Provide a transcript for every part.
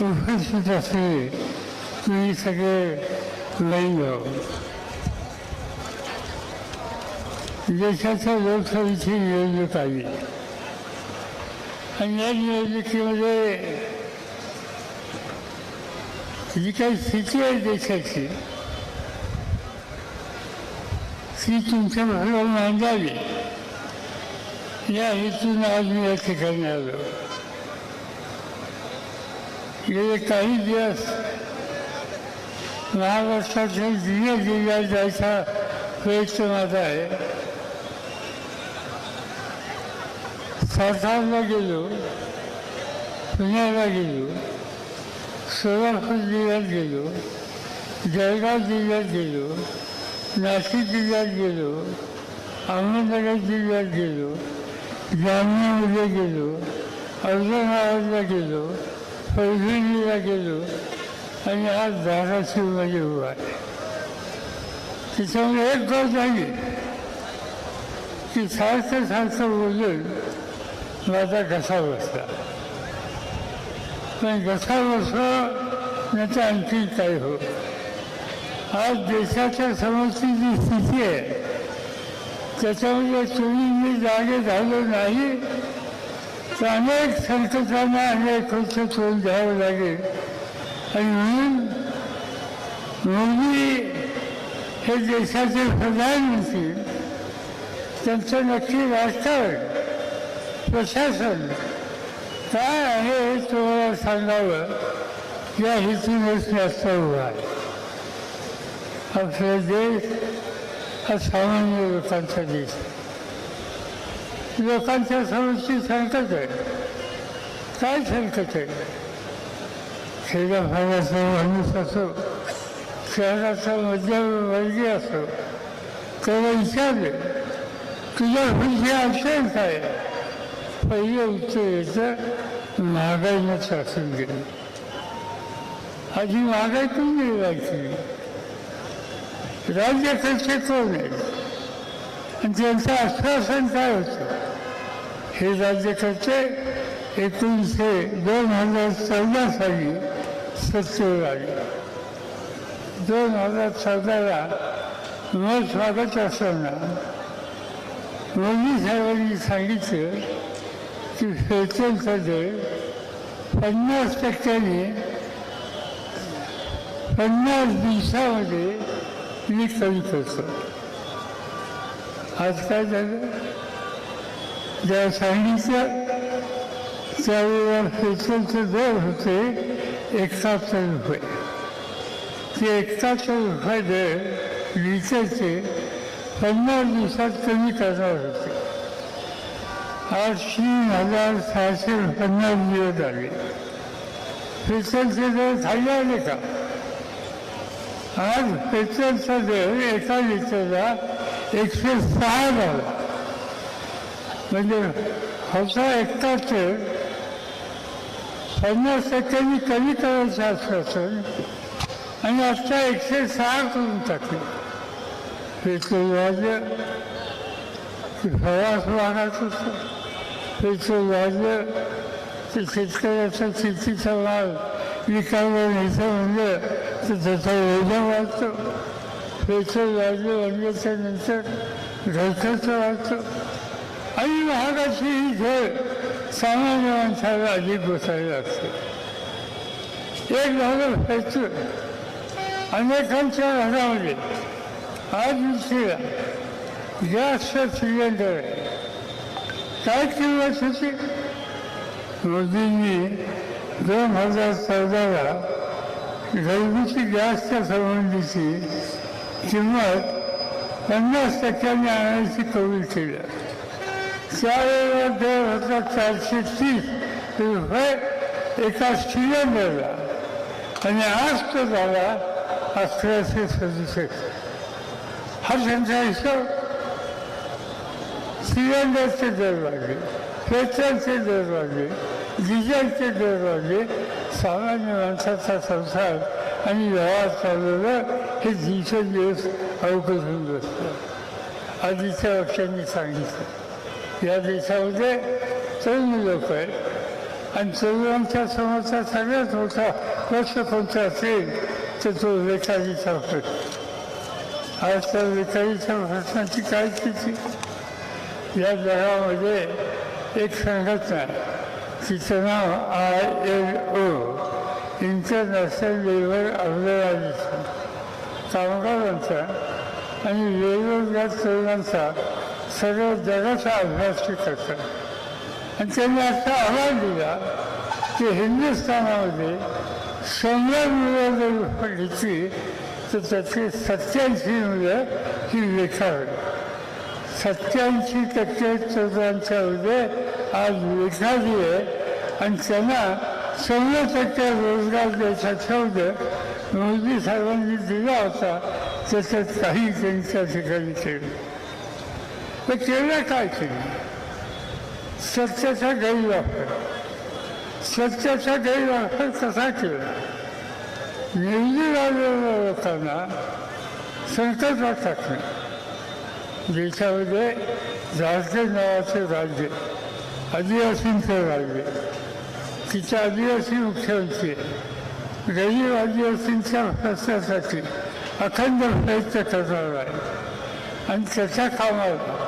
उपस्थित असलेले तुम्ही सगळे लईन देशाच्या लोकसभेची निवडणूक आली. आणि या निवडणुकीमध्ये जी काही स्थिती आहे देशाची ती तुमच्या मनाला मांडावी. या हेतून आज मी या ठिकाणी आलो. गेले काही दिवस महाराष्ट्राच्या जुन्या जिल्ह्यात जायचा प्रयत्न माझा आहे. सातारला गेलो पुण्याला गेलो सोलापूर जिल्ह्यात गेलो जळगाव जिल्ह्यात गेलो नाशिक जिल्ह्यात गेलो अहमदनगर जिल्ह्यात गेलो जालन्यामध्ये गेलो औरंगाबादला गेलो पैठणीला गेलो आणि आज धाराशिवमध्ये उभा आहे. त्याच्यामुळे एक गोष्ट झाली की सारखं सारखं बोलून माझा घसा बसला. पण घसा बसला नाही तर आणखी काय हो? आज देशाच्या समोरची जी स्थिती आहे. त्याच्यामध्ये तुम्ही मी जागे झालो नाही. अनेक संकटांना अनेक गोष्ट करून द्यावं लागेल. आणि म्हणून मोदी हे देशाचे प्रधानमंत्री त्यांचं नक्की राजकारण प्रशासन काय आहे हे तुम्हाला सांगावं? या हेतूनच जास्त उभा आहे. आपला देश हा सामान्य लोकांचा देश आहे. लोकांच्या समस्या संकट आहे. काय संकट आहे? खेड्यापाड्याचा माणूस असो शहराचा मध्यमवर्गीय असो त्याला विचारले तुझ्या विषय असेल काय? पहिलं उत्तर येतं महागाईनं शासन गेलं. आधी महागाई तुम्ही राज्य राज्यकर्ते कोण आहे आणि त्यांचं आश्वासन काय होतं? हे राज्यकर्ते एकोणीसशे दोन हजार चौदा साली सत्तेवर आले. दोन हजार चौदाला न स्वागत असताना मोदी साहेबांनी सांगितलं की पेट्रोलचा दर पन्नास टक्क्याने पन्नास दिवसामध्ये मी कमी करतो. आज काय झालं? ज्या सांगितलं त्यावेळेला पेट्रोलचे दर होते एकाहत्तर रुपये ते एकाहत्तर रुपये दर लिटरचे पन्नास दिवसात कमी करणार होते. आज तीन हजार सहाशे पन्नास दिवस आले पेट्रोलचे दर खाली आले का? आज पेट्रोलचा दर एका लिटरला एकशे सहा झाला. म्हणजे होता एकाहत्तर पन्नास टक्क्यांनी कमी करायचं असं आणि आत्ता एकशे सहा करून टाकले. पेट्रोल वाजलं की प्रवास वाढत होतो पेट्रोल वाजलं तर शेतकऱ्याचा शेतीचा माल विकायला न्यायचं म्हणजे तर त्याचा ओझा वाढतो. पेट्रोल वाजलं म्हणजे त्यानंतर घरखर्च वाढतो. आणि महागाची ही झळ सामान्य माणसाला अधिक बसायला लागते एक झालं पेट्रोल अनेकांच्या घरामध्ये आज दिवशीला गॅसचा सिलेंडर आहे काय किंमत होती मोदींनी दोन हजार चौदाला घरगुती गॅसच्या संबंधीची किंमत पन्नास टक्क्यांनी आणायची कबूल केलं त्यावेळेला दर होता चारशे तीस रुपये एका सिलेंडरला आणि आज तो झाला अकराशे सदुसष्ट हा त्यांचा हिशोब सिलेंडरचे दर वाढले पेट्रोलचे दर वाढले डिझेलचे दर वाढले सामान्य माणसाचा संसार आणि व्यवहार चालवलं हे दिवसेंदिवस अवघड होऊन बसलं आधीच्या पक्षांनी सांगितलं या देशामध्ये तरुण लोक आहेत आणि तरुणांच्या समोरचा सगळ्यात मोठा प्रश्न कोणता असेल तर तो बेकारीचा प्रश्न आज त्या बेकारीच्या प्रश्नाची काय स्थिती? या जगामध्ये एक संघटना तिचं नाव I L O International Labour Organisation कामगारांचा आणि वेगवेगळ्या तरुणांचा सर्व जगाचा अभ्यास ते करतात आणि त्यांनी असा आवाज दिला की हिंदुस्थानामध्ये शंभर मुलं जर घेतली तर त्यातली सत्याऐंशी मुलं ही बेकार होईल. सत्याऐंशी टक्के चौदांच्या मुले आज बेकारी आहे आणि त्यांना शंभर टक्के रोजगार द्यायचा शब्द मोदी साहेबांनी दिला होता त्याच्यात काही त्यांच्या ठिकाणी केलं तर केलं काय केलं सत्याचा गैरवापर सत्याचा गैरवापर कसा केला निवडून आलेल्या लोकांना संकटात टाकणे देशामध्ये झारखंड नावाचे राज्य आदिवासींचं राज्य तिच्या आदिवासी मुख्यमंत्री गरीब आदिवासींच्या प्रश्नासाठी अखंड प्रयत्न करणार आहे. आणि त्याच्या कामाला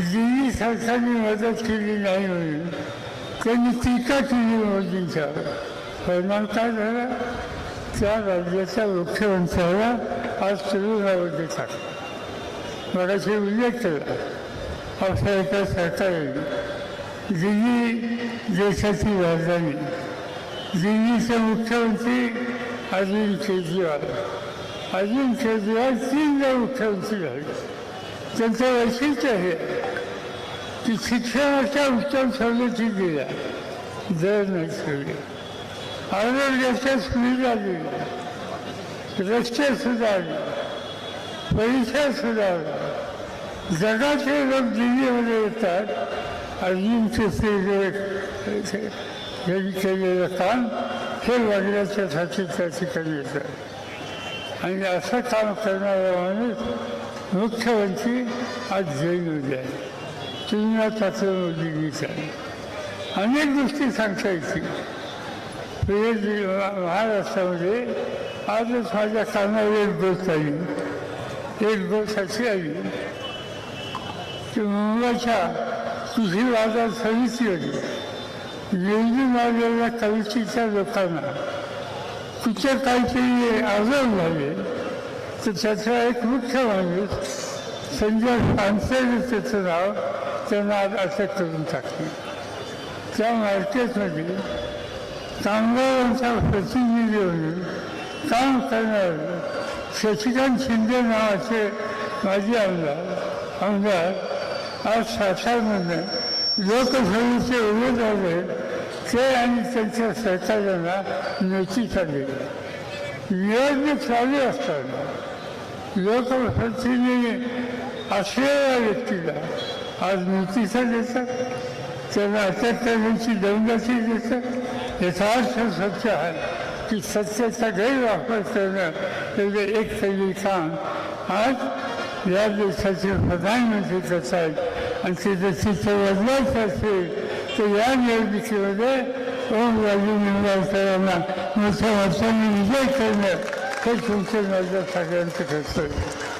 दिल्ली सरकारने मदत केली नाही म्हणून त्यांनी टीका केली मोदींच्या. परिणाम काय झाला. त्या राज्याच्या मुख्यमंत्र्याला आज तुरुंगामध्ये टाकलं मगाशी उल्लेख केला. आपल्या एका सरकारने दिल्ली देशाची राजधानी. दिल्लीचे मुख्यमंत्री अरविंद केजरीवाल. अरविंद केजरीवाल तीनदा मुख्यमंत्री झाले. त्यांचं वैशिष्ट्य हे की शिक्षणाच्या उत्तम सवलती दिल्या दर नाही ठेवले आरोग्याच्या सुविधा दिल्या रस्ते सुधारले परिसर सुधारला जगाचे लोक दिल्लीमध्ये येतात अजून त्यांनी केलेलं काम हे बघण्याच्यासाठी त्या ठिकाणी येतात आणि असं काम करणारा माणूस मुख्यमंत्री आज जैनमध्ये आहे तुलना त्याचं आहे. अनेक गोष्टी सांगता येतील. महाराष्ट्रामध्ये आजच माझ्या कानावर एक दोस्त आली. एक दोस्त अशी आली की मुंबईच्या कृषी बाजार आली निवडून आलेल्या कमिटीच्या लोकांना कुठे काहीतरी आजार झाले. तर त्याचा एक मुख्य माणूस संजय पानसरे त्याचं नाव त्यांना आज अटक करून टाकले त्या मार्केटमध्ये कामगारांचा प्रतिनिधी म्हणून काम करणारे शशिकांत शिंदे नावाचे माजी आमदार आमदार आज सातारमधनं लोकसभेचे उमेदवार ते आणि त्यांच्या सरकारांना नोटीस आली निवडणूक चालू असताना लोकप्रतिनिधी असलेल्या व्यक्तीला आज नोटिसा देतात त्यांना अत्याचारांची करण्याची दमदाटी देतात याचा अर्थ सत्य आहे. की सत्याचा गैरवापर करणं म्हणजे एक तरी काम आज या देशाचे प्रधानमंत्री करत आहेत. आणि ते जर चित्र बदलायचं असेल तर या निवडणुकीमध्ये ओम राजू निंबाळकरांना मोठ्या वर्षांनी विजय करणं हे तुमचं माझ्या सगळ्यांचं कर्तव्य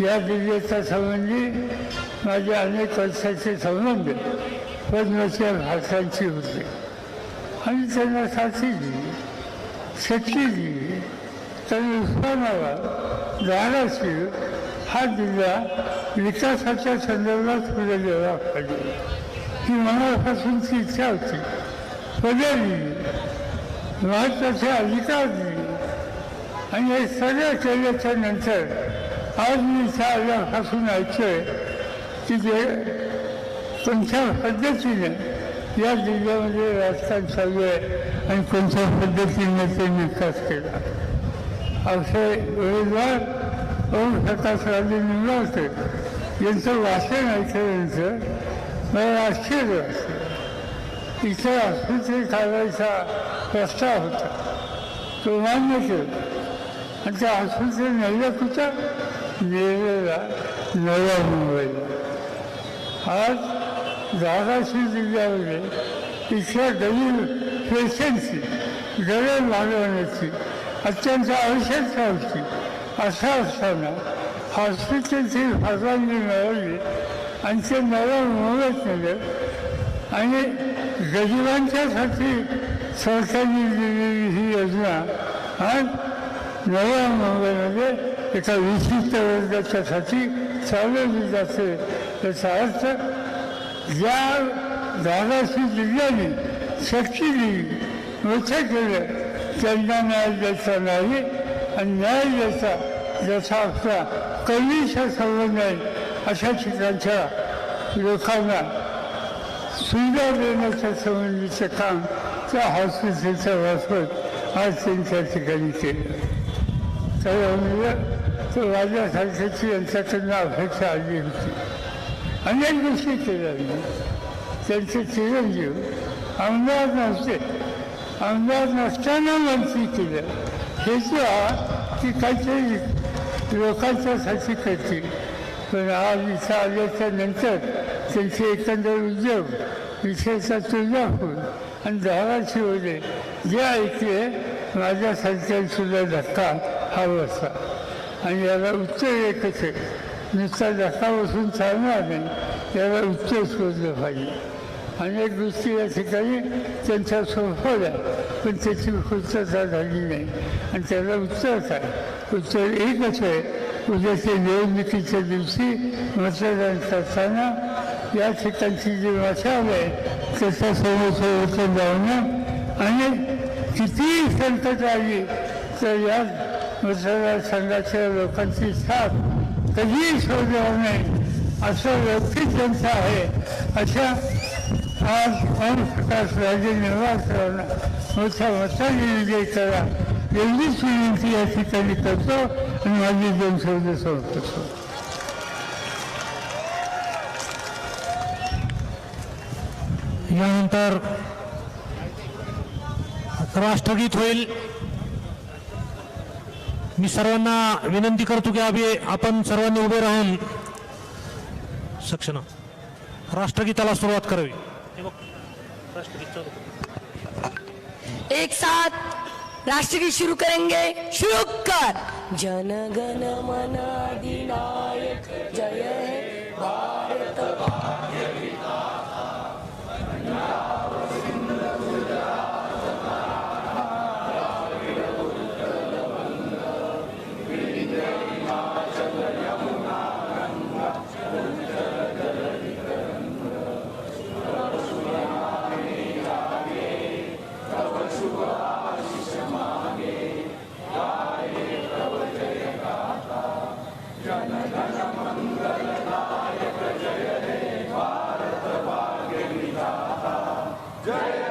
या दिव्याच्या संबंधी माझे अनेक वर्षाचे संबंध पद्मच्या भाषांची होते. आणि त्यांना साथी दिली शक्ती दिली त्यांनी उत्पन्नाला धाराशिव हा जिल्हा विकासाच्या संदर्भात पुढे गेला पाहिजे. ही मनापासूनची इच्छा होती. पदे दिली महत्त्वाचे अधिकार दिले आणि हे सगळं केल्याच्यानंतर आज मी इथं हसून ऐकतोय की ते कोणत्या पद्धतीने या जिल्ह्यामध्ये राजकारण चालू आहे आणि कोणत्या पद्धतीने ते विकास केला. असे उमेदवार ओम प्रकाश राजे निंबाळकर यांचं वाचन ऐकल्यानंतर मला आश्चर्य वाटलं इथे आस्पत्रे काढायचा प्रस्ताव होता. तो मान्य केला. आणि त्या आस्पत्रे नेलं कुठं? नेलेला नव्या मुंबईला आज धाराशिव जिल्ह्यामध्ये इथल्या गरीब पेशंटची गरज लागवण्याची अत्यंत आवश्यकता होती. असं असताना हॉस्पिटलची परवानगी मिळवली आणि ते नव्या मुंबईत नेलं आणि गरिबांच्यासाठी सरकारने दिलेली ही योजना आज नव्या मुंबईमध्ये एका विशिष्ट वर्गाच्यासाठी चालवली जाते. त्याचा अर्थ ज्या धाराशी जिल्ह्याने शक्ती दिली मोठं केलं त्यांना न्याय द्यायचा नाही आणि न्याय द्यायचा ज्याचा आपला कवीचा संबंध आहे अशा ठिकाणच्या लोकांना सुविधा देण्याच्या संबंधीचं काम त्या हॉस्पिटलच्या मार्फत आज त्यांच्या ठिकाणी केलं. त्यामुळे तो माझ्यासारख्याची यांच्याकडनं अपेक्षा आली होती. अनेक गोष्टी केल्या मी. त्यांचे चिरंजीव आमदार नव्हते. आमदार नसताना मंत्री केलं हे हा ती काहीतरी लोकांच्यासाठी करतील. पण आज इथं आल्याच्यानंतर त्यांचे एकंदर उद्योग विषयाचा तुळजापूर आणि धाराशिवले जे ऐकले माझ्यासारख्यांसुद्धा धक्का हा बसला. आणि याला उत्तर एकच आहे. नुसता धक्का बसून चालणार नाही. याला उत्तर शोधलं पाहिजे. अनेक गोष्टी या ठिकाणी त्यांच्या सोपवल्या पण त्याची पूर्तता झाली नाही. आणि त्याला उत्तर काय? उत्तर एकच आहे. उद्याच्या निवडणुकीच्या दिवशी मतदान करताना या ठिकाणची जी मशाल आहे त्याच्यासमोर उत्तर लावणं आणि कितीही संकट आली तर या मतदारसंघाच्या लोकांची साथ कधीही सोडणार नाही असं व्यक्तिक त्यांचं आहे. अशा आज ओमप्रकाश राजे निवासरावांना मोठ्या मताने विजय करा एवढीच विनंती या ठिकाणी करतो आणि माझी दोन शब्द संपतो यानंतर राष्ट्रगीत होईल. मी सर्वांना विनंती करतो की अभि आपण सर्वांनी उभे राहून सक्षम राष्ट्रगीताला सुरुवात करावी. एक साथ राष्ट्रगीत शुरू करेंगे. शुरू कर. जनगण मन अधिनायक जय Jai